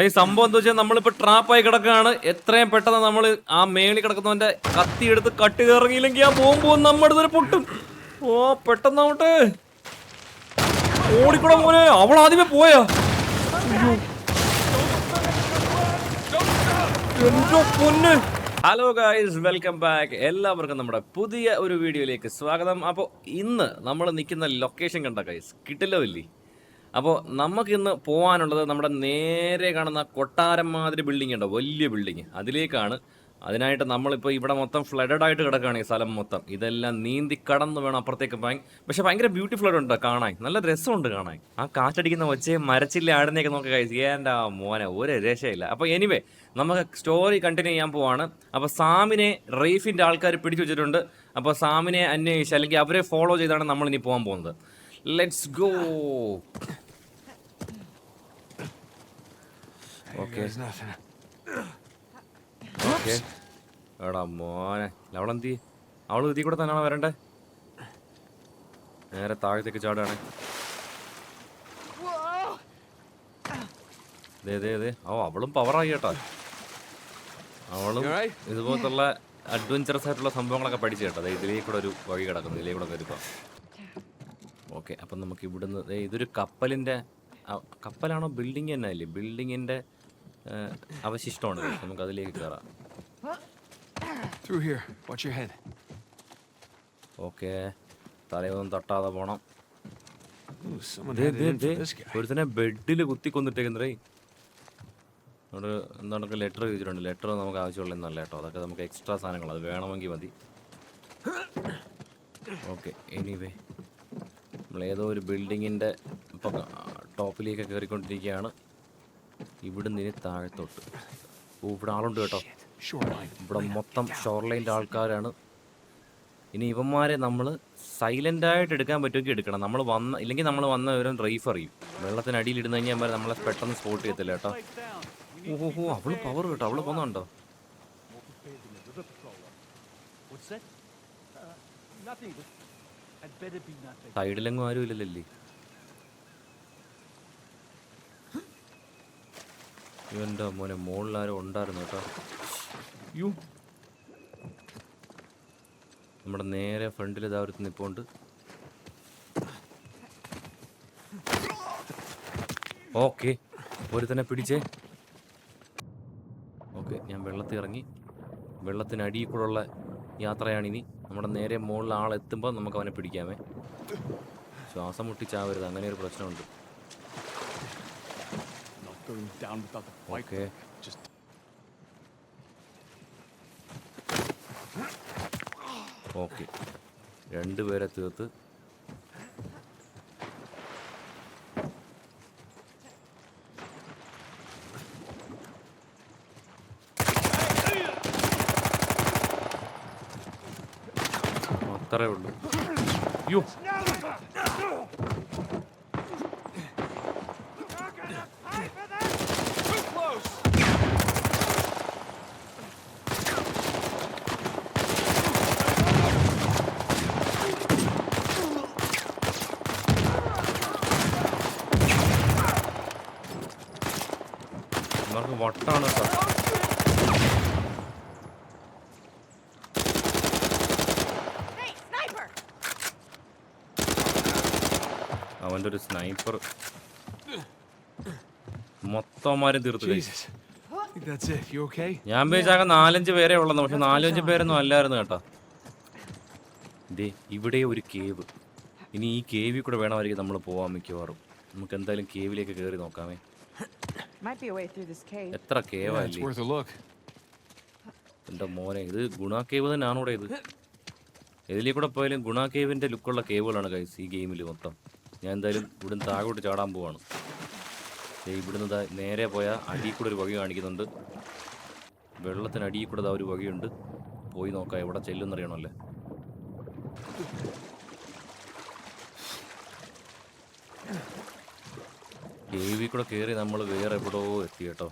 ഈ സംഭവം എന്താ വെച്ചാൽ നമ്മളിപ്പോ ട്രാപ്പായി കിടക്കുകയാണ്. എത്രയും പെട്ടെന്ന് നമ്മൾ ആ മേളി കിടക്കുന്നവന്റെ കത്തി എടുത്ത് കട്ട് ഇറങ്ങിയില്ലെങ്കിൽ ആ ബോംബ് നമ്മുടെ അടുത്തൊരു പൊട്ടും. ഓ പെട്ടെന്ന് അങ്ങോട്ട് ഓടിക്കൂടെ മോനെ. അവൾ ആദ്യമേ പോയാ. ഹലോ ഗായ്സ് വെൽക്കം ബാക്ക് എല്ലാവർക്കും നമ്മുടെ പുതിയ ഒരു വീഡിയോയിലേക്ക് സ്വാഗതം. അപ്പോൾ ഇന്ന് നമ്മൾ നിൽക്കുന്ന ലൊക്കേഷൻ കണ്ട ഗൈസ് കിട്ടില്ല വല്ലി അപ്പോൾ നമുക്കിന്ന് പോകാനുള്ളത് നമ്മുടെ നേരെ കാണുന്ന കൊട്ടാരം മാതിരി ബിൽഡിംഗ് ഉണ്ടോ? വലിയ ബിൽഡിംഗ് അതിലേക്കാണ്. അതിനായിട്ട് നമ്മളിപ്പോൾ ഇവിടെ മൊത്തം ഫ്ലഡഡ് ആയിട്ട് കിടക്കുകയാണ് ഈ സ്ഥലം മൊത്തം. ഇതെല്ലാം നീന്തി കടന്ന് വേണം അപ്പുറത്തേക്ക് പോകാൻ. പക്ഷേ ഭയങ്കര ബ്യൂട്ടിഫുൾ ഉണ്ട് കാണാൻ. നല്ല രസമുണ്ട് കാണാൻ. ആ കാറ്റടിക്കുന്ന ഒച്ചയെ മരച്ചില്ല ആടുന്നേക്ക് നോക്കി കഴിച്ചു എന്റെ മോനെ ഒരു രക്ഷയില്ല. അപ്പോൾ എനിവേ നമുക്ക് സ്റ്റോറി കണ്ടിന്യൂ ചെയ്യാൻ പോവാണ്. അപ്പോൾ സാമിനെ റീഫിന്റെ ആൾക്കാർ പിടിച്ചു വെച്ചിട്ടുണ്ട്. അപ്പോൾ സാമിനെ അന്വേഷിച്ച് അല്ലെങ്കിൽ അവരെ ഫോളോ ചെയ്താണ് നമ്മൾ ഇനി പോകാൻ പോകുന്നത്. Let's go okay. ഓക്കെ എടാ മോനെ. അവളെന്തി അവൾ ഇതിൽ കൂടെ തന്നെയാണോ വരണ്ടേ? നേരെ താഴത്തേക്ക് ചാടുകയാണ്. ഓ അവളും പവറായി കേട്ടോ. അവളും? ഇതുപോലത്തുള്ള അഡ്വഞ്ചറസ് ആയിട്ടുള്ള സംഭവങ്ങളൊക്കെ പഠിച്ചു കേട്ടോ. ദേ ഇതിലേ കൂടെ ഒരു വഴി കിടക്കുന്നു. ഇതിലേ കൂടെ കയറിപ്പോ ഓക്കെ അപ്പം നമുക്ക് ഇവിടുന്ന് ഇതൊരു കപ്പലിന്റെ കപ്പലാണോ? ബിൽഡിംഗ് തന്നെ അല്ലേ? ബിൽഡിങ്ങിന്റെ അവശിഷ്ടമാണ്. നമുക്ക് അതിലേക്ക് കയറാം Through here. Watch your head. Okay. തലയൊന്നും തട്ടാതെ പോണം. Ooh, someone they, had they, this guy. ഒരുത്തനെ ബെഡിൽ കുത്തി കൊന്നിട്ടേക്കുന്നേ അവിടെ എന്താണ് ലെറ്റർ ചോദിച്ചിട്ടുണ്ട്. ലെറ്റർ നമുക്ക് ആവശ്യമുള്ളതെന്നല്ല കേട്ടോ. അതൊക്കെ നമുക്ക് എക്സ്ട്രാ സാധനങ്ങൾ. അത് വേണമെങ്കിൽ മതി. ഓക്കെ എനിവേ നമ്മൾ ഏതോ ഒരു ബിൽഡിങ്ങിന്റെ ഇപ്പം ടോപ്പിലേക്ക് കയറിക്കൊണ്ടിരിക്കുകയാണ്. ഇവിടുന്ന് ഇനി താഴത്തോട്ട്. ഓ ഇവിടെ ആളുണ്ട് കേട്ടോ. ഇവിടെ മൊത്തം ഷോർലൈന്റെ ആൾക്കാരാണ്. ഇനി ഇവന്മാരെ നമ്മൾ സൈലന്റായിട്ട് എടുക്കാൻ പറ്റുമെങ്കിൽ എടുക്കണം. നമ്മൾ വന്ന ഇല്ലെങ്കിൽ നമ്മൾ വന്ന വിവരം റൈഫ് അറിയും. വെള്ളത്തിനടിയിൽ ഇടുന്ന കഴിഞ്ഞാൽ അവന്മാർ നമ്മളെ പെട്ടെന്ന് സ്പോട്ട് ചെയ്യത്തില്ല കേട്ടോ. ഓഹോ അവൾ അവൾ പവർ കേട്ടോ. അവൾ പോകുന്നുണ്ടോ? Uh, സൈഡിലെങ്ങും ആരും ഇല്ലല്ലേ ഇവന്റെ മോനെ മുകളിൽ ആരും ഉണ്ടായിരുന്നു കേട്ടോ. യു നമ്മുടെ നേരെ ഫ്രണ്ടിൽ ഇതാ ഒരു നിപ്പോണ്ട്. ഓക്കെ ഒരുത്തനെ പിടിച്ചേ. ഓക്കെ ഞാൻ വെള്ളത്തിൽ ഇറങ്ങി. വെള്ളത്തിനടിയിൽ കൂടെയുള്ള യാത്രയാണിനി. നമ്മുടെ നേരെ മുകളിൽ ആളെത്തുമ്പോൾ നമുക്ക് അവനെ പിടിക്കാമേ. ശ്വാസം മുട്ടിച്ചാവരുത് അങ്ങനെ ഒരു പ്രശ്നമുണ്ട്. Going down without the fight. Okay. Just okay രണ്ടുപേരെ തീർത്ത് അത്രേ ഉള്ളൂ യോ നമുക്ക് വട്ടാണ് കേട്ടോ! അവന്റെ ഒരു സ്നൈപ്പർ. മൊത്തമാരും തീർത്ത്. ഞാൻ വിചാരിച്ചാകെ നാലഞ്ച് പേരെ ഉള്ളെന്ന് പക്ഷെ നാലഞ്ച് പേരൊന്നും അല്ലായിരുന്നു കേട്ടോ. ദേ ഇവിടെ ഒരു കേവ് ഇനി ഈ കേവിൽ കൂടെ വേണമായിരിക്കും നമ്മൾ പോവാൻ മിക്കവാറും. നമുക്ക് എന്തായാലും കേവിലേക്ക് കയറി നോക്കാമേ. Might be a way through this cave. എത്ര Yeah, it's കേവല്ലേ worth a look. എന്റെ മോനെ ഇത് ഗുണ കേവ് തന്നെയാണ് ഇവിടെ ഇത്? ഇതിലേ കൂടെ പോയാലും ഗുണ കേവിന്റെ ലുക്കുള്ള കേവുകളാണ് കൈസ് ഈ ഗെയിമിൽ മൊത്തം. ഞാൻ എന്തായാലും ഇവിടുന്ന് താഴോട്ട് ചാടാൻ പോവാണ്. ദേ ഇവിടുന്ന് ദാ നേരെ പോയാൽ അടിയിൽ കൂടെ ഒരു വഴി കാണിക്കുന്നുണ്ട്. വെള്ളത്തിന് അടിയിൽ കൂടെ ദാ ഒരു വഴിയുണ്ട് പോയി നോക്കാം എവിടെ ചെല്ലുന്നറിയണമല്ലേ കേവിൽ കൂടെ കയറി നമ്മൾ വേറെ എവിടെയോ എത്തി കേട്ടോ.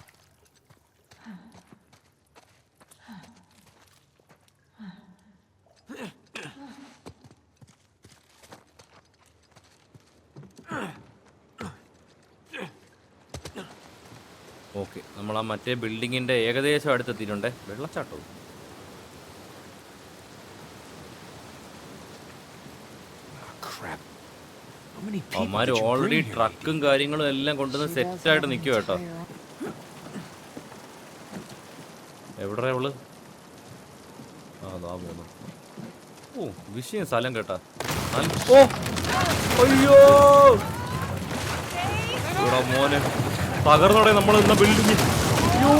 ഓക്കെ നമ്മൾ ആ മറ്റേ ബിൽഡിങ്ങിന്റെ ഏകദേശം അടുത്തെത്തിയിട്ടുണ്ടേ. വെള്ളച്ചാട്ടവും Oh, crap. അവന്മാര് ഓൾറെഡി ട്രക്കും കാര്യങ്ങളും എല്ലാം കൊണ്ടുവന്ന് She does സെറ്റ് ആയിട്ട് have നിൽക്കുക കേട്ടോ. എവിടെ അവൾ അതാ ഓ വിഷയം സ്ഥലം കേട്ടാ. ഓ അയ്യോ! ഇവിടെ മോനെ തകർന്നോടെ നമ്മൾ ഇന്ന ബിൽഡിങ് അയ്യോ!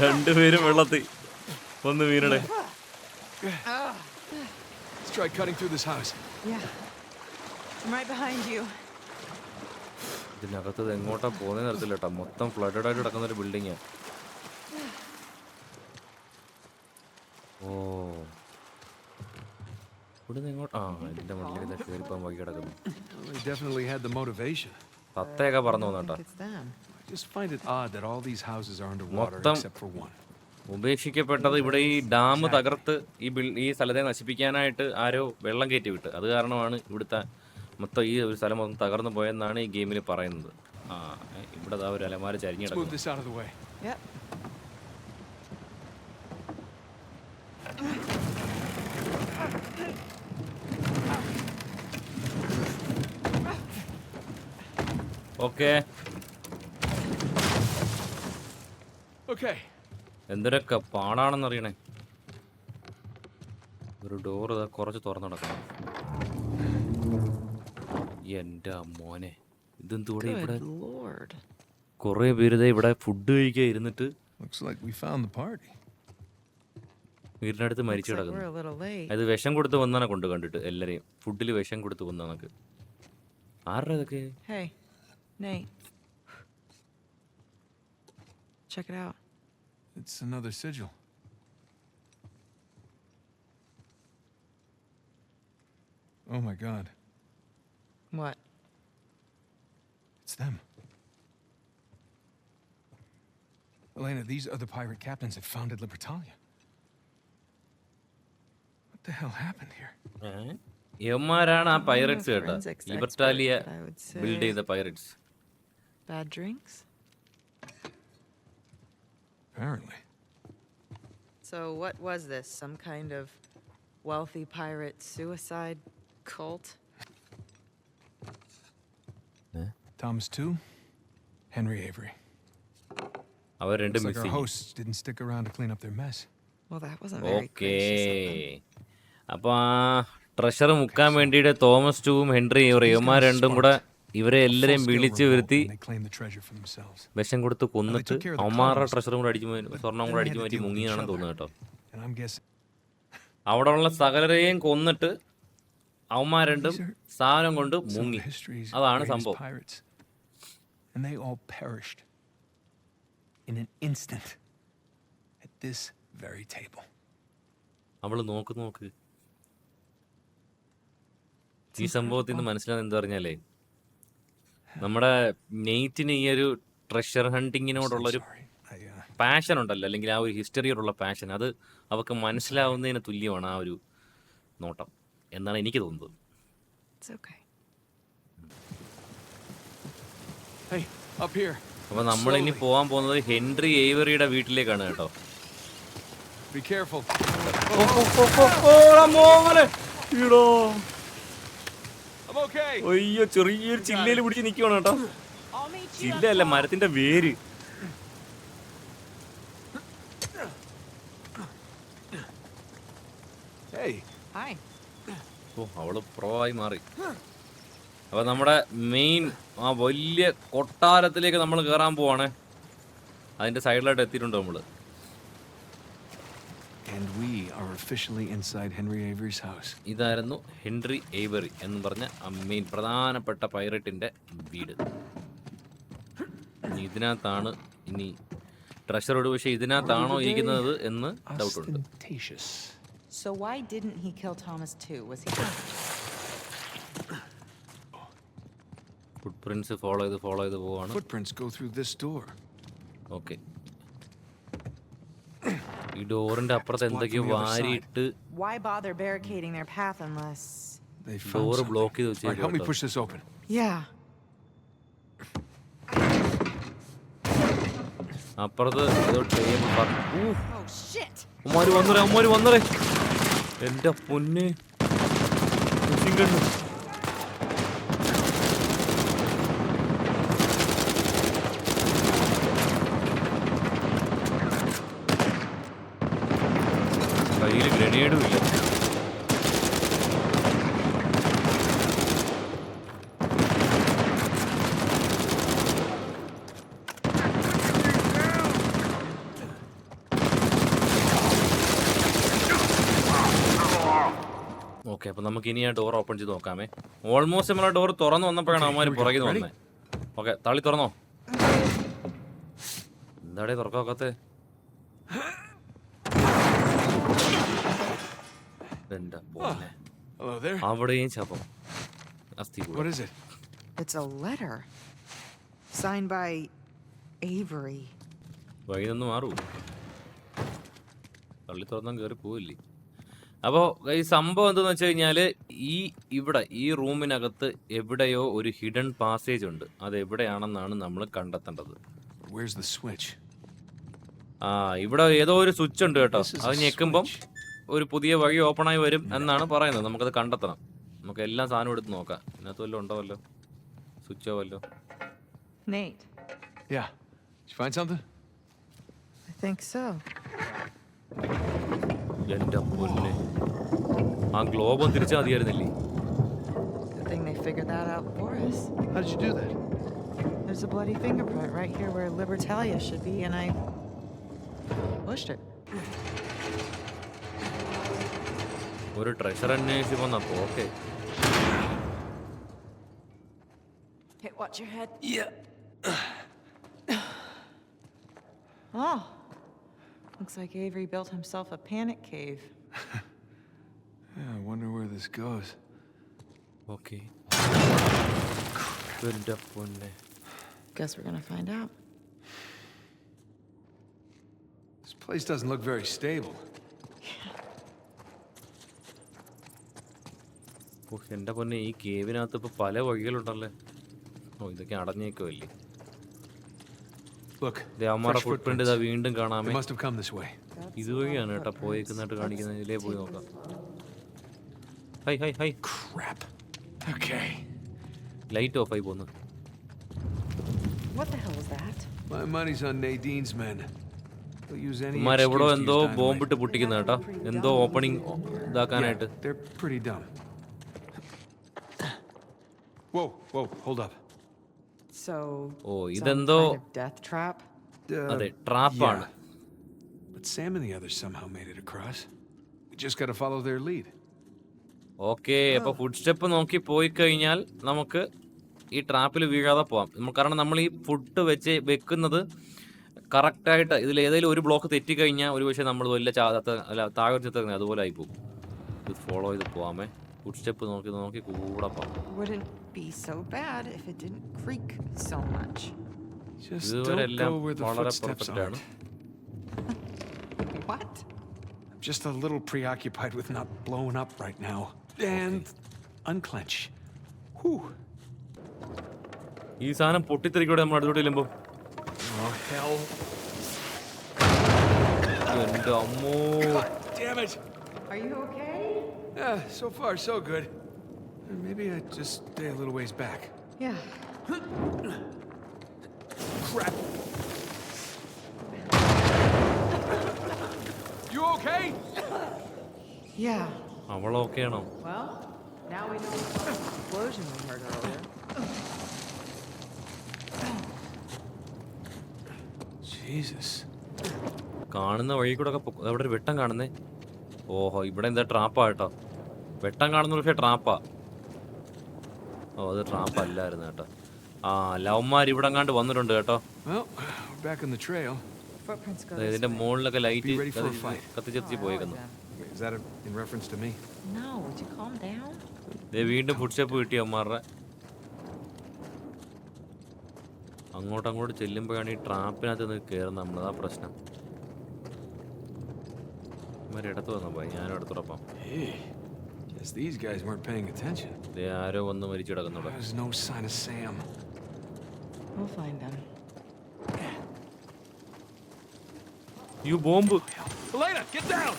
രണ്ടുപേരും വെള്ളത്തി ഒന്ന് വീണടെ try cutting through this house. Yeah. I'm right behind you. ഇതിനകത്ത് ഇത് എങ്ങോട്ടാ പോകുന്ന തരത്തില്ല കേട്ടോ മൊത്തം ഫ്ലഡഡ് ആയിട്ട് കിടക്കുന്ന ഒരു ബിൽഡിങ്ങാ ഓ ഇവിടുന്ന് എങ്ങോട്ട് ആ ഇതിന്റെ മുന്നിലേക്ക് കയറിപ്പോകാൻ ബാക്കി കിടക്കുന്നു they definitely had the motivation. തത്തയൊക്കെ പറന്നു പോന്നേട്ടാ I just find it odd that all these houses are underwater മൊത്തം- except for one. ഉപേക്ഷിക്കപ്പെട്ടത് ഇവിടെ ഈ ഡാം തകർത്ത് ഈ ബിൽ ഈ സ്ഥലത്തെ നശിപ്പിക്കാനായിട്ട് ആരോ വെള്ളം കയറ്റി വിട്ട് അത് കാരണമാണ് ഇവിടുത്തെ മൊത്തം ഈ ഒരു സ്ഥലം മൊത്തം തകർന്നു പോയെന്നാണ് ഈ ഗെയിമിൽ പറയുന്നത്. ആ ഇവിടെ ദാ ഒരു അലമാര ചരിഞ്ഞു. Okay Okay. എന്തൊരൊക്കെ പാടാണെന്ന് അറിയണേ. ഒരു ഡോർ കുറച്ച് തുറന്നു നടക്കണം. എന്റെ മോനെ ഇതെന്തൂടെ ഇവിടെ? കുറേ പേര് ഇവിടെ ഫുഡ് കഴിക്കാൻ ഇരുന്നിട്ട് വീടിനടുത്ത് മരിച്ചു കിടക്കുന്നു. അത് വിഷം കൊടുത്ത് വന്നാണ് കൊണ്ട് കണ്ടിട്ട്? എല്ലാരെയും. ഫുഡിൽ വിഷം കൊടുത്ത് വന്നാണക്ക് ആരുടെ ഇതൊക്കെ. Check it out. It's another sigil. Oh my god. What? It's them. Elena, these are the pirate captains that founded Libertalia. What the hell happened here? യവന്മാരാണ് ആ I'm a പൈററ്റ്സ് കേട്ടോ forensics expert, Libertalia but I would build say- ചെയ്ത pirates Bad drinks? Apparently. So, what was this? Some kind of wealthy pirate suicide cult? Thomas too. Henry Avery. അവർ രണ്ടും Looks like our missing hosts didn't stick around to clean up their mess. Well, that wasn't very okay gracious of them. അപ്പൊ ആ treasure മുക്കാൻ വേണ്ടിയിട്ട് Thomas ടൂവും Henry ഇവന്മാർ രണ്ടും കൂടെ ഇവരെ എല്ലാരെയും വിളിച്ചു വരുത്തി വിഷം കൊടുത്ത് കൊന്നിട്ട് അമ്മാരുടെ ട്രഷറും കൂടെ അടിച്ചു സ്വർണം കൂടെ അടിച്ചു മാറ്റി മുങ്ങിയാണെന്ന് തോന്നുന്നു കേട്ടോ. അവിടെ ഉള്ള സകലരെയും കൊന്നിട്ട് അവന്മാരണ്ടും സാധനം കൊണ്ട് മുങ്ങി. അതാണ് സംഭവം. അവൾ നോക്കു നോക്ക്. ഈ സംഭവത്തിൽ നിന്ന് മനസ്സിലാകുന്നത് എന്താ പറഞ്ഞാലേ നമ്മുടെ നെയ്റ്റിന് ഈ ഒരു ട്രഷർ ഹണ്ടിങ്ങിനോടുള്ള ഒരു Sorry. I, uh, പാഷൻ ഉണ്ടല്ലോ അല്ലെങ്കിൽ ആ ഒരു ഹിസ്റ്ററിയോടുള്ള പാഷൻ അത് അവർക്ക് മനസ്സിലാവുന്നതിന് തുല്യമാണ് ആ ഒരു നോട്ടം എന്നാണ് എനിക്ക് തോന്നുന്നത് It's okay. hey, up here. അപ്പൊ നമ്മൾ ഇനി പോവാൻ പോകാൻ പോകുന്നത് ഹെൻറി ഏവറിയുടെ വീട്ടിലേക്കാണ് കേട്ടോ Be careful. oh, okay. അയ്യോ ചെറിയൊരു ചില്ലയിൽ പിടിച്ച് നിൽക്കുവാണ് കേട്ടോ. ചില്ലയല്ല മരത്തിന്റെ വേര്. ഓ അവൾ പ്രോ ആയി മാറി. അപ്പൊ നമ്മുടെ മെയിൻ ആ വലിയ കൊട്ടാരത്തിലേക്ക് നമ്മൾ കേറാൻ പോവാണ്. അതിന്റെ സൈഡിലായിട്ട് എത്തിയിട്ടുണ്ട് നമ്മൾ and we are officially inside Henry Avery's house. ഇതായിരുന്നു ഹെൻറി ഏവറി എന്ന് പറഞ്ഞ മെയിൻ പ്രധാനപ്പെട്ട പൈററ്റിന്റെ വീട് ഇനി ഇതിനകത്താണ് ഇനി ട്രഷറോട് പക്ഷേ ഇതിനകത്താണോ ഇരിക്കുന്നത് എന്ന് ഡൗട്ടുണ്ട്. So, why didn't he kill Thomas too? Was he. Footprints follow ചെയ്ത് ഫോളോ ചെയ്ത് പോവാണ് Footprints go through this door. Okay ഈ ഡോറിന്റെ അപ്പുറത്ത് എന്തൊക്കെയോ വാരിയിട്ട് ഡോറ് ബ്ലോക്ക് ചെയ്ത് അപ്പുറത്ത് വന്നു വന്നു എന്റെ പൊന്ന്. കണ്ടു ഗണ്ണ്. കയ്യിൽ ഗ്രനേഡും ഇല്ല ഓക്കെ അപ്പൊ നമുക്ക് ഇനി ആ ഡോർ ഓപ്പൺ ചെയ്ത് നോക്കാമേ. ഓൾമോസ്റ്റ് നമ്മളെ ഡോർ തുറന്നു വന്നപ്പോഴാണ് അവന്മാർ പുറകിൽ നിന്ന് വന്നേ. ഓക്കെ തള്ളി തുറന്നോ? എന്താടേ തുറക്കാക്കത്തെ എന്റെ പോലെ Hello there. അവിടെയും ശപം അസ്ഥി What is it? It's a letter. Signed by Avery. വഴി നിന്ന് മാറൂ പള്ളി തുറന്നാൽ കയറി പോവില്ലേ അപ്പോൾ ഈ സംഭവം എന്തെന്ന് വെച്ച് കഴിഞ്ഞാൽ ഈ ഇവിടെ ഈ റൂമിനകത്ത് എവിടെയോ ഒരു ഹിഡൻ പാസേജ് ഉണ്ട് അത് എവിടെയാണെന്നാണ് നമ്മൾ കണ്ടെത്തേണ്ടത് Where's the switch? ആ ഇവിടെ ഏതോ ഒരു സ്വിച്ച് ഉണ്ട് കേട്ടോ This is അത് ഞെക്കുമ്പം switch. ഒരു പുതിയ വഴി ആയി വരും എന്നാണ് പറയുന്നത്. നമുക്കത് കണ്ടെത്തണം. നമുക്ക് എല്ലാ സാധനവും എടുത്ത് നോക്കാം. ഇതിനകത്ത് വല്ലതും ഉണ്ടോ വല്ലോ സ്വിച്ച് ആവല്ലോ ആ ഗ്ലോബം തിരിച്ചാ മതിയായിരുന്നില്ലേ? There's a bloody fingerprint right here where Libertalia should be, and I pushed it. ഒരു ട്രഷർ അന്വേഷിച്ച് വന്നപ്പോ okay Hey, watch your head. Yeah. oh. Looks like Avery built himself a panic cave. Yeah, I wonder where this goes. Okay എൻ്റെ പൊന്നെ Guess we're gonna find out. This place doesn't look very stable. എന്റെ പൊന്നെ ഈ കേവിനകത്ത് ഇപ്പൊ പല വഴികളുണ്ടല്ലേ ഓ ഇതൊക്കെ അടഞ്ഞേക്കുമല്ലേ fresh ഫുട് print ഇതാ വീണ്ടും കാണാമേ. ഇതുവഴിയാണ് കേട്ടോ പോയേക്കുന്നതായിട്ട് കാണിക്കുന്നത് ഇതിലേ പോയി നോക്കാം hi hi hi Crap. Okay. Light off ആയി പോന്നു What the hell was that? My money's on Nadine's men. They'll use any ഉമ്മാരെവിടോ excuse to എന്തോ. ബോംബിട്ട് പൊട്ടിക്കുന്ന കേട്ടോ എന്തോ ഓപ്പണിംഗ് ഇതാക്കാനായിട്ട് Whoa, whoa, hold up. So. oh, some ഇതെന്തോ kind of death trap? Uh, അതെ ട്രാപ്പാണ് yeah. But Sam and the others somehow made it across. We just gotta follow their lead. Okay അപ്പൊ ഫുഡ് സ്റ്റെപ്പ് നോക്കി പോയി കഴിഞ്ഞാൽ നമുക്ക് ഈ ട്രാപ്പിൽ വീഴാതെ പോവാം നമ്മൾ കാരണം നമ്മൾ ഈ ഫുഡ് വെച്ച് വെക്കുന്നത് കറക്റ്റായിട്ട് ഇതിൽ ഏതെങ്കിലും ഒരു ബ്ലോക്ക് തെറ്റിക്കഴിഞ്ഞാൽ ഒരു പക്ഷേ നമ്മൾ വലിയ ചാത്ത അല്ല താഴെ ചെത്തുന്നത് അതുപോലെ ആയി പോകും ഇത് ഫോളോ ചെയ്ത് പോവാമേ ഫുഡ് സ്റ്റെപ്പ് നോക്കി നോക്കി കൂടെ പോവാം Wouldn't be so bad if it didn't creak so much. Just ഇതുവരെ don't എല്ലാം go where the വളരെ footsteps പെർഫെക്റ്റ് ആണ് aren't. What? I'm just a little preoccupied with not blowing up right now. And unclench. Whew. ഈ സാധനം പൊട്ടിത്തെറിക്കൂടെ നമ്മൾ അടുത്തോട്ട് ചെല്ലുമ്പോൾ Oh, hell. എൻ്റെ അമ്മോ Damn it. Are you okay? Yeah, so far, so good. Uh, Maybe I just stay a little ways back. Yeah. Crap. You okay? Yeah. അവൾ okay ആണോ Well, now we know the explosion we heard earlier. Jesus. കാണുന്ന വഴി കൂടെ ഒക്കെ പൊ- അവിടെ ഒരു വെട്ടം കാണുന്നേ ഓഹോ ഇവിടെ എന്താ ട്രാപ്പാ കേട്ടോ വെട്ടം കാണുന്ന പക്ഷേ ട്രാപ്പാ ഓ അത് ട്രാപ്പ് അല്ലായിരുന്നു കേട്ടോ. ആ ലവന്മാർ ഇവിടെ കണ്ട് വന്നിട്ടുണ്ട് കേട്ടോ. ഇതിന്റെ മുകളിലൊക്കെ ലൈറ്റ്. കത്തിച്ചെത്തി പോയിരുന്നു പോയേക്കുന്നു. വീണ്ടും ഫുഡ് സ്റ്റെപ്പ് കിട്ടി അമ്മാരുടെ അങ്ങോട്ട് അങ്ങോട്ട് ചെല്ലുമ്പോഴാണ് ഈ ട്രാപ്പിനകത്ത് നിന്ന് കയറുന്നത് നമ്മളതാ പ്രശ്നം. ഇവന്മാർ ഇടത്ത് വന്നപ്പോ ഞാനും അടുത്തുറപ്പം Hey, guess these guys weren't paying attention. ദേ ആരോ വന്ന് മരിച്ചു കിടക്കുന്നുണ്ട്. No sign of Sam. We'll find them. You bomb Elena, get down!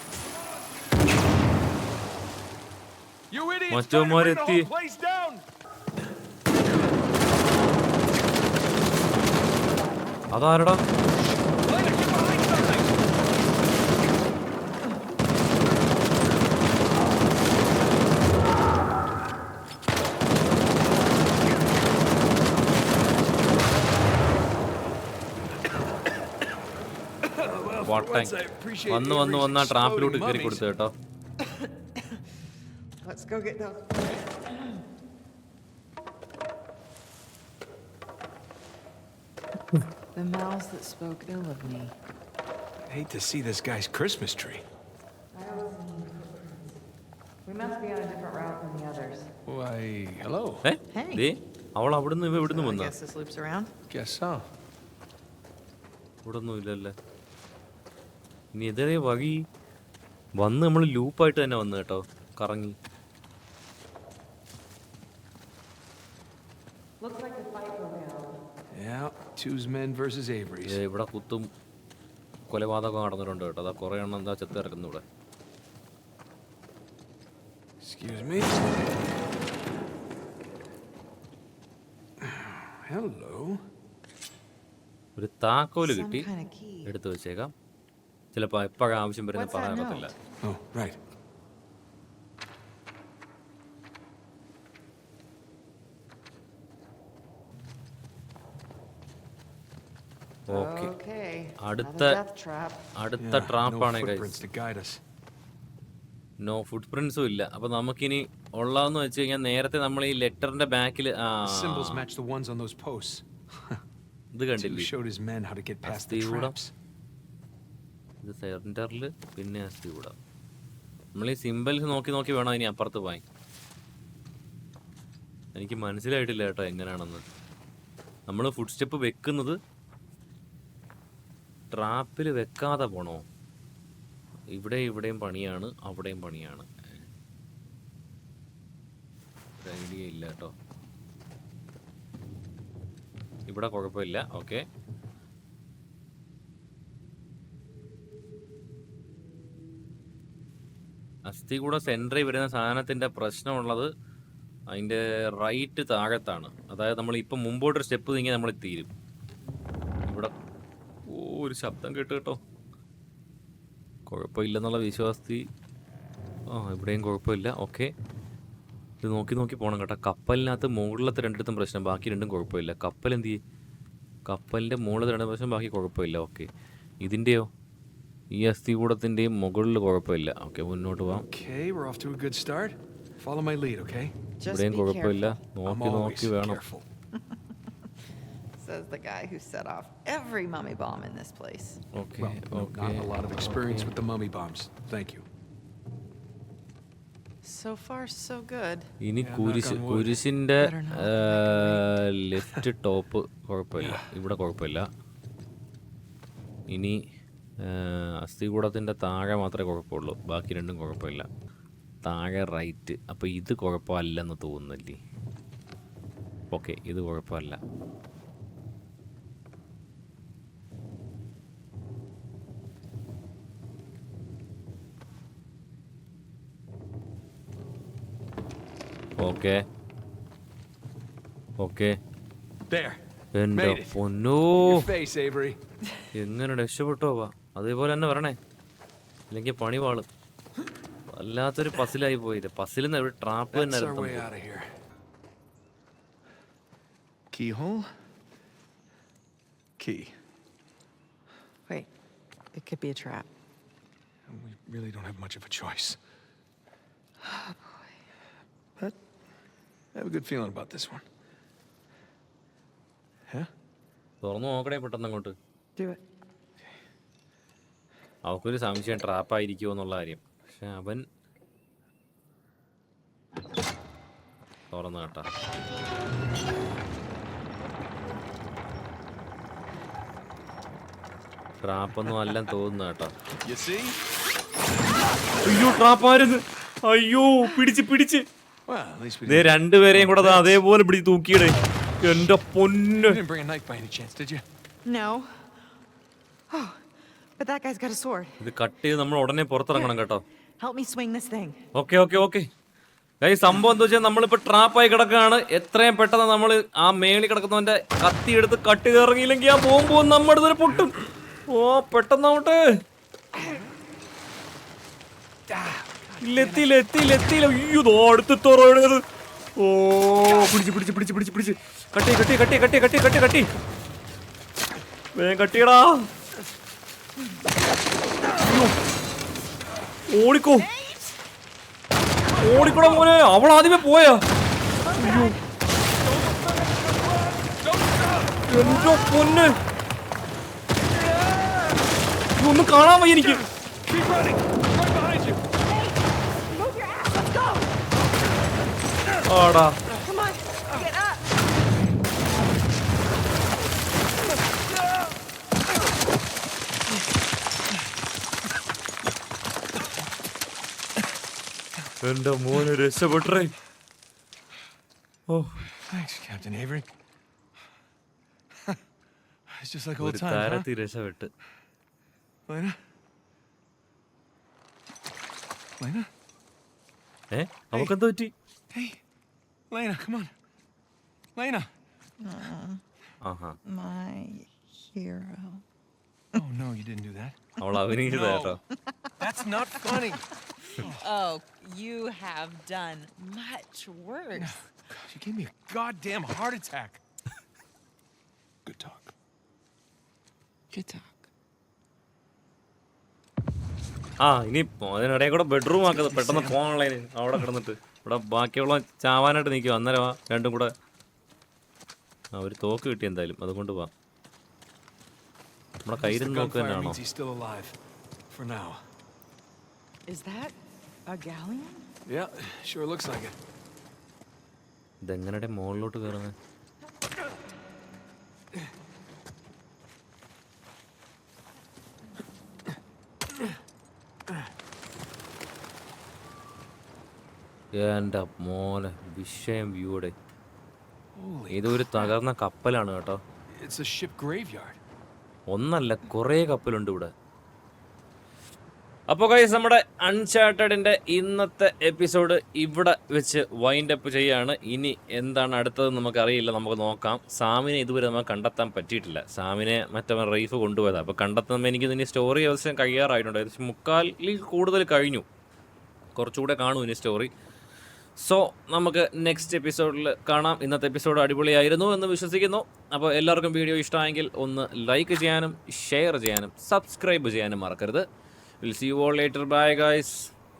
You idiots! മറ്റവന്മാരെത്തി place down! അതാരടാ Elena, get behind something! വട്ടൻ വന്ന് വന്ന് വന്ന് ആ ട്രാപ്പിലോട്ട് കയറി കൊടുത്തു കേട്ടോ Let's go get those. The mouths that spoke ill of me. I Hate to see this guy's Christmas tree. We must be on a different route than the others. Why, hello. Hey. Hey. ദേ അവൾ അവിടുന്ന് ഇവ ഇവിടുന്ന് I guess this loops around. Guess so. ഇവിടെ ഒന്നും ഇല്ലല്ലേ ഇനി ഇതേ വഴി വന്ന് നമ്മൾ ലൂപ്പായിട്ട് തന്നെ വന്നു കേട്ടോ കറങ്ങി. ഇവിടെ കുത്തും കൊലപാതകം നടന്നിട്ടുണ്ട് കേട്ടോ. അതാ കുറെ എണ്ണം എന്താ ചെത്ത് ഇറക്കുന്നു ഇവിടെ. Excuse me. ഒരു താക്കോൽ കിട്ടി. എടുത്തു വെച്ചേക്കാം. ചിലപ്പോൾ എപ്പോഴാണ് ആവശ്യം വരുന്ന പറയാൻ പറ്റില്ല? Oh, right. Okay Okay. അടുത്ത Another death trap. അടുത്ത Yeah, no ട്രാപ്പാണ് footprints to guide us. No ഫുട് പ്രിന്റ്സും ഇല്ല അപ്പൊ നമുക്കിനി ഉള്ളതെന്ന് വെച്ച് കഴിഞ്ഞാൽ നേരത്തെ നമ്മൾ ഈ ലെറ്ററിന്റെ ബാക്കിൽ ആ symbols match the ones on those posts. ഇത് കണ്ടില്ല കണ്ടില്ലേ showed his men how to get past the അസ്ഥികൂടം. traps. ഇത് സെന്ററിൽ പിന്നെ അസ്ഥി കൂടാം നമ്മൾ ഈ സിമ്പിൾസ് നോക്കി നോക്കി വേണം ഇനി അപ്പുറത്ത് പോയി എനിക്ക് മനസ്സിലായിട്ടില്ല കേട്ടോ എങ്ങനെയാണെന്ന് നമ്മൾ ഫുഡ് സ്റ്റെപ്പ് വെക്കുന്നത് ട്രാപ്പിൽ വെക്കാതെ പോണോ? ഇവിടെ ഇവിടെയും പണിയാണ് അവിടെയും പണിയാണ്. ഐഡിയ ഇല്ല കേട്ടോ. ഇവിടെ കുഴപ്പമില്ല ഓക്കെ അസ്ഥി കൂടെ സെന്ററിൽ വരുന്ന സാധനത്തിന്റെ പ്രശ്നമുള്ളത് അതിന്റെ റൈറ്റ് താഴത്താണ്. അതായത് നമ്മൾ ഇപ്പം മുമ്പോട്ടൊരു സ്റ്റെപ്പ് നീങ്ങി നമ്മൾ തീരും. ഇവിടെ ഓ ഒരു ശബ്ദം കേട്ട് കേട്ടോ. കുഴപ്പമില്ലെന്നുള്ള വിശ്വാസത്തിൽ. ആ ഇവിടെയും കുഴപ്പമില്ല. ഓക്കെ ഇത് നോക്കി നോക്കി പോകണം കേട്ടോ. കപ്പലിനകത്ത് മുകളിലത്തെ രണ്ടിടത്തും പ്രശ്നം ബാക്കി രണ്ടും കുഴപ്പമില്ല. കപ്പൽ എന്ത് ചെയ്യും? കപ്പലിന്റെ മുകളിലത്തെ രണ്ടും പ്രശ്നം ബാക്കി കുഴപ്പമില്ല. ഓക്കെ ഇതിന്റെയോ? ഈ അസ്ഥികൂടത്തിന്റെയും മുകളിൽ കുഴപ്പമില്ല ഓക്കെ മുന്നോട്ട് Okay, okay? Just ഇവിടെയും കുഴപ്പമില്ല നോക്കി നോക്കി വേണം says the guy who set off every mummy bomb in this place. Okay, Well, no, not a lot of experience with the mummy bombs. Thank you. So far, so good. ഇനി കുരിശ് Better left top കുഴപ്പമില്ല ഇവിടെ കുഴപ്പമില്ല ഇനി അസ്ഥികൂടത്തിന്റെ താഴെ മാത്രമേ കുഴപ്പമുള്ളൂ. ബാക്കി രണ്ടും കുഴപ്പമില്ല. താഴെ റൈറ്റ് അപ്പോൾ ഇത് കുഴപ്പമല്ലെന്ന് തോന്നുന്നില്ലേ? ഓക്കെ ഇത് കുഴപ്പമല്ല. ഓക്കെ ഓക്കെ Made പൊന്നോ. എങ്ങനെ രക്ഷപ്പെട്ടോ വാ അതേപോലെ തന്നെ വരണേ അല്ലെങ്കിൽ പണി പാളും വല്ലാത്തൊരു പസിലായി പോയില്ലേ പസിൽ ഒരു ട്രാപ്പ് തന്നെ. Keyhole? Key. Wait, it could be a trap. We really don't have much of a choice. Oh, boy. But I have a good feeling about this one. Huh? തുറന്നു നോക്കണേ പെട്ടെന്ന് അങ്ങോട്ട് Do it. അവക്കൊരു സംശയം ട്രാപ്പായിരിക്കുമോ എന്നുള്ള കാര്യം. പക്ഷെ അവൻ തുറന്നു കേട്ടാ. ട്രാപ്പൊന്നും അല്ല തോന്നുന്നു കേട്ടോ? അയ്യോ ട്രാപ്പായിരുന്നു അയ്യോ പിടിച്ച് പിടിച്ച്. ദേ രണ്ടുപേരെയും കൂടെ അതേപോലെ പിടി തൂക്കിയിടേ. എന്റെ പൊന്ന്? No. Oh, But that guy's got a sword. ഇത് കട്ട് ചെയ്ത് നമ്മൾ ഉടനെ പുറത്തിറങ്ങണം കേട്ടോ. Help me swing this thing. Okay okay okay ഈ സംഭവം എന്താ വെച്ചാൽ നമ്മളിപ്പോ ട്രാപ്പായി കിടക്കുകയാണ്. എത്രയും പെട്ടെന്ന് നമ്മൾ ആ മേളി കിടക്കുന്നവന്റെ കത്തി എടുത്ത് കട്ട് ഇറങ്ങിയില്ലെങ്കിൽ ആ പോകുമ്പോ നമ്മുടെ ഇതിൽ പൊട്ടും. ഓ പെട്ടെന്ന് അങ്ങോട്ട് ഇല്ലെത്തിയില്ല എത്തിയില്ല എത്തിയില്ല. അയ്യോ ദോ അടുത്ത് തുറയത് ഓ പിടിച്ച് പിടിച്ച് പിടിച്ച് പിടിച്ച് പിടിച്ച്. കട്ടി കട്ടി കട്ടി കട്ടി കട്ടി കട്ടി കട്ടി വേഗം കട്ടിയടാ. ഓടിക്കോ. ഓടിക്കൂടാ മോനെ. അവൾ ആദ്യമേ പോയാ. അയ്യോ. എന്റെ പൊന്ന്. ഒന്നും കാണാൻ വയ്യ എനിക്ക്. Keep running! Right behind you! Move your ass. Let's go. ആടാ Come on. Get up. എന്റെ മോനെ രക്ഷപ്പെട്ടേ ഓ Thanks, Captain Avery. it's just like old ഒരു times, huh? താരത്തി രക്ഷപ്പെട്ട് Lena? Lena? ഏ നമുക്കെന്താ പറ്റി Hey, Lena, come on. Lena. Aaha My hero. Oh no, you didn't do that. അവൾ അഭിനയിച്ചതാ കേട്ടോ That's not funny. Oh, you have done much worse. God, you gave me a goddamn heart attack. Good talk. Good talk. ആ ഇനി അതിനിടയിൽ കൂടെ bedroom ആക്കുന്നത് പെട്ടെന്ന് പോകാനുള്ള അവിടെ കിടന്നിട്ട് ഇവിടെ ബാക്കിയുള്ള ചാവാനായിട്ട് നിൽക്കും അന്നേരം ആ രണ്ടും കൂടെ ആ ഒരു തോക്ക് കിട്ടി എന്തായാലും അതുകൊണ്ട് പോവാം നമ്മുടെ കയ്യിൽ നോക്കുന്നതാണോ ഇതെങ്ങനെ മോളിലോട്ട് കയറുന്നത് എന്റെ മോലെ വിഷയം വ്യൂടെ. ഇതൊരു തകർന്ന കപ്പലാണ് കേട്ടോ. ഇറ്റ്സ് എ ഷിപ്പ് ഗ്രേവ്യാർഡ് ഒന്നല്ല കുറേ കപ്പലുണ്ട് ഇവിടെ. അപ്പോൾ കൈസ് നമ്മുടെ അൺചാർട്ടഡിന്റെ ഇന്നത്തെ എപ്പിസോഡ് ഇവിടെ വെച്ച് വൈൻഡ് അപ്പ് ചെയ്യാണ്. ഇനി എന്താണ് അടുത്തത് നമുക്കറിയില്ല. നമുക്ക് നോക്കാം. സാമിനെ ഇതുവരെ നമുക്ക് കണ്ടെത്താൻ പറ്റിയിട്ടില്ല. സാമിനെ മറ്റവൻ റൈഫ് കൊണ്ടുപോയതാണ് അപ്പോൾ കണ്ടെത്തുമ്പോൾ എനിക്ക് ഇനി സ്റ്റോറി അവസരം കഴിയാറായിട്ടുണ്ട്. ഏകദേശം മുക്കാലിൽ കൂടുതൽ കഴിഞ്ഞു. കുറച്ചുകൂടെ കാണും ഇനി സ്റ്റോറി സോ നമുക്ക് നെക്സ്റ്റ് എപ്പിസോഡിൽ കാണാം. ഇന്നത്തെ എപ്പിസോഡ് അടിപൊളിയായിരുന്നു എന്ന് വിശ്വസിക്കുന്നു. അപ്പോൾ എല്ലാവർക്കും വീഡിയോ ഇഷ്ടമായെങ്കിൽ ഒന്ന് ലൈക്ക് ചെയ്യാനും ഷെയർ ചെയ്യാനും സബ്സ്ക്രൈബ് ചെയ്യാനും മറക്കരുത്. Will see you all later bye guys